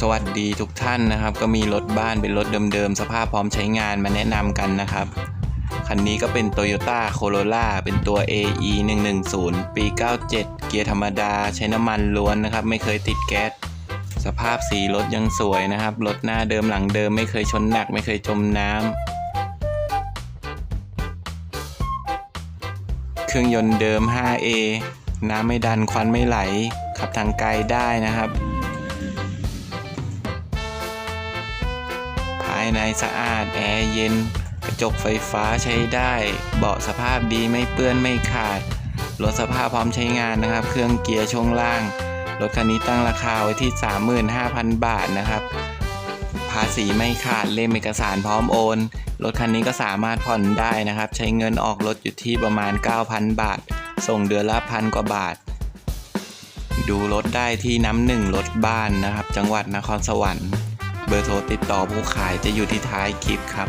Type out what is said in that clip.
สวัสดีทุกท่านนะครับ ก็มีรถบ้านเป็นรถเดิมๆ สภาพพร้อมใช้งานมาแนะนำกันนะครับ คันนี้ก็เป็น Toyota Corolla เป็นตัว AE 110 ปี 97 เกียร์ธรรมดาใช้น้ำมันล้วนนะครับ ไม่เคยติดแก๊สสภาพสีรถยังสวยนะครับ รถหน้าเดิมหลังเดิมไม่เคยชนหนัก ไม่เคยจมน้ำเครื่องยนต์เดิม 5A น้ำไม่ดันควันไม่ไหล ขับทางไกลได้นะครับายในสะอาดแอร์เย็น กระจกไฟฟ้าใช้ได้ เบาะสภาพดีไม่เปื้อนไม่ขาดรถสภาพพร้อมใช้งานนะครับ เครื่องเกียร์ช่วงล่างรถคันนี้ตั้งราคาไว้ที่ 35,000 บาทนะครับ ภาษีไม่ขาดเล่มเอกสารพร้อมโอน รถคันนี้ก็สามารถผ่อนได้นะครับ ใช้เงินออกรถอยู่ที่ประมาณ 9,000 บาท ส่งเดือนละพันกว่าบาท ดูรถได้ที่น้ำหนึ่งรถบ้านนะครับ จังหวัดนครสวรรค์ เบอร์โทรติดต่อผู้ขายจะอยู่ที่ท้ายคลิปครับ